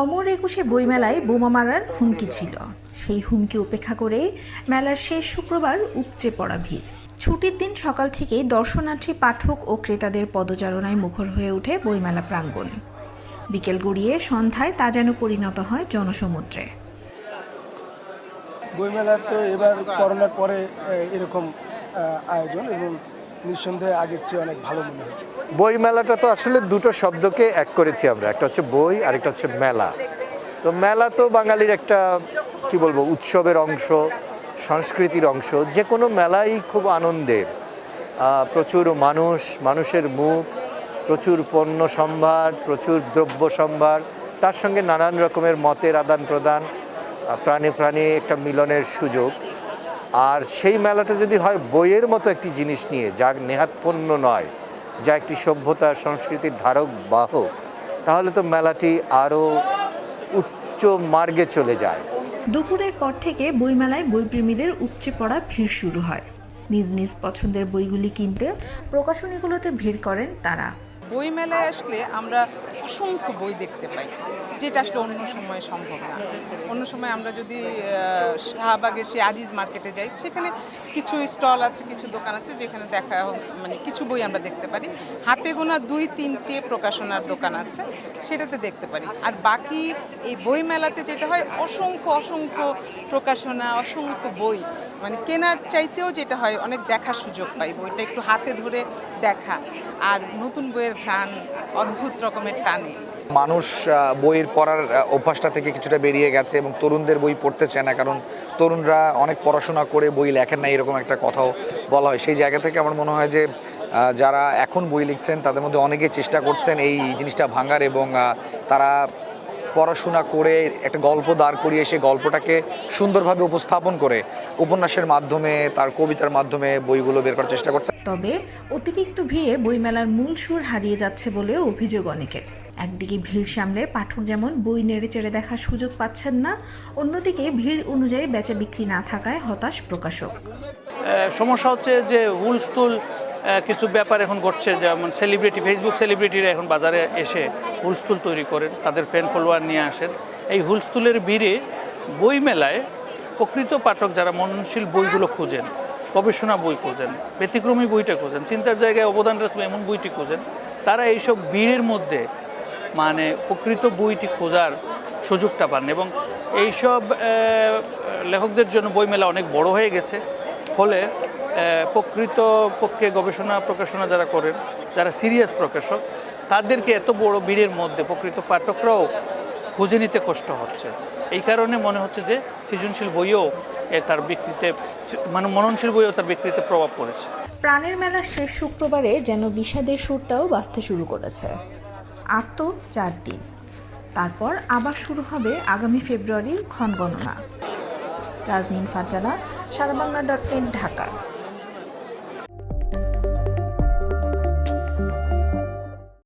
অমর একুশে বইমেলায় বোমা মারার হুমকি ছিল। সেই হুমকি উপেক্ষা করে মেলার শেষ শুক্রবার উপচে পড়া ভিড়। ছুটির দিন সকাল থেকেই দর্শনার্থী, পাঠক ও ক্রেতাদের পদচারণায় মুখর হয়ে ওঠে বইমেলা প্রাঙ্গণ। বিকেল গড়িয়ে সন্ধ্যায় তা যেন পরিণত হয় জনসমুদ্রে। বইমেলা তো এবার করোনার পরে এরকম আয়োজন এবং নিঃসন্দেহে আগের চেয়ে অনেক ভালো মনে হয়। বই মেলাটা তো আসলে দুটো শব্দকে এক করেছি আমরা, একটা হচ্ছে বই আর একটা হচ্ছে মেলা। তো মেলা তো বাঙালির একটা, কি বলব, উৎসবের অংশ, সংস্কৃতির অংশ, যে কোনো মেলাই খুব আনন্দের। প্রচুর মানুষ, মানুষের মুখ, প্রচুর পণ্য সম্ভার, প্রচুর দ্রব্য সম্ভার, তার সঙ্গে নানান রকমের মতের আদান প্রদান প্রাণে প্রাণে একটা মিলনের সুযোগ। আর সেই মেলাটা যদি হয় বইয়ের মতো একটি জিনিস নিয়ে, যা নেহাত পণ্য নয়, যা একটি সভ্যতা সংস্কৃতির ধারক বাহক, তাহলে তো মেলাটি আরও উচ্চ মার্গে চলে যায়। দুপুরের পর থেকে বইমেলায় বইপ্রেমীদের উপচে পড়া ভিড় শুরু হয়। নিজ নিজ পছন্দের বইগুলি কিনতে প্রকাশনীগুলোতে ভিড় করেন তারা। বই মেলায় আসলে আমরা অসংখ্য বই দেখতে পাই, যেটা আসলে অন্য সময় সম্ভব না। অন্য সময় আমরা যদি শাহবাগে সে আজিজ মার্কেটে যাই, সেখানে কিছু স্টল আছে, কিছু দোকান আছে, যেখানে দেখা মানে কিছু বই আমরা দেখতে পারি। হাতে গোনা দুই, তিনটে প্রকাশনার দোকান আছে, সেটাতে দেখতে পারি। আর বাকি এই বই মেলাতে যেটা হয়, অসংখ্য অসংখ্য প্রকাশনা, অসংখ্য বই মানে কেনার চাইতেও যেটা হয়, অনেক দেখার সুযোগ পাই। বইটা একটু হাতে ধরে দেখা। আর নতুন বইয়ের ঘ্রাণ, অদ্ভুত রকমের টানে। মানুষ বইয়ের পড়ার অভ্যাসটা থেকে কিছুটা বেরিয়ে গেছে এবং তরুণদের বই পড়তে চায় না, কারণ তরুণরা অনেক পড়াশোনা করে বই লেখেন না, এরকম একটা কথাও বলা হয়। সেই জায়গা থেকে আমার মনে হয় যে যারা এখন বই লিখছেন, তাদের মধ্যে অনেকে চেষ্টা করছেন এই জিনিসটা ভাঙার এবং তারা পড়াশোনা করে একটা গল্প দাঁড় করিয়ে সেই গল্পটাকে সুন্দরভাবে উপস্থাপন করে উপন্যাসের মাধ্যমে তার কবিতার মাধ্যমে বইগুলো বের করার চেষ্টা করছে। তবে অতিরিক্ত ভিড়ে বইমেলার মূল সুর হারিয়ে যাচ্ছে বলেও অভিযোগ অনেকের। একদিকে ভিড় সামলে পাঠক যেমন বই নেড়ে চেড়ে দেখার সুযোগ পাচ্ছেন না অন্যদিকে ভিড় অনুযায়ী বেচা বিক্রি না থাকায় হতাশ প্রকাশক। সমস্যা হচ্ছে যে হুলস্থুল কিছু ব্যাপার এখন ঘটছে যেমন সেলিব্রিটি ফেসবুক সেলিব্রিটিরা এখন বাজারে এসে হুলস্থুল তৈরি করেন, তাদের ফ্যান ফলোয়ার নিয়ে আসেন। এই হুলস্থুলের ভিড়ে বই মেলায় প্রকৃত পাঠক যারা মননশীল বইগুলো খুঁজেন, গবেষণা বই খোঁজেন, ব্যতিক্রমী বইটা খোঁজেন, চিন্তার জায়গায় অবদান রাখবে এমন বইটি খোঁজেন, তারা এইসব ভিড়ের মধ্যে মানে প্রকৃত বইটি খোঁজার সুযোগটা পান এবং এইসব লেখকদের জন্য বইমেলা অনেক বড় হয়ে গেছে। ফলে প্রকৃত পক্ষে গবেষণা প্রকাশনা যারা করেন, যারা সিরিয়াস প্রকাশক তাদেরকে এত বড় ভিড়ের মধ্যে প্রকৃত পাঠকরাও খুঁজে নিতে কষ্ট হচ্ছে। এই কারণে মনে হচ্ছে যে সৃজনশীল বইও তার বিক্রিতে মানে মননশীল বইও তার বিক্রিতে প্রভাব পড়েছে। প্রাণের মেলার শেষ শুক্রবারে যেন বিষাদের সুরটাও বাঁচতে শুরু করেছে। আর তো চার দিন। তারপর আবার শুরু হবে আগামী ফেব্রুয়ারির ক্ষণ গণনা। রাজনীন ফাটালা সারা বাংলা ডট ঢাকা।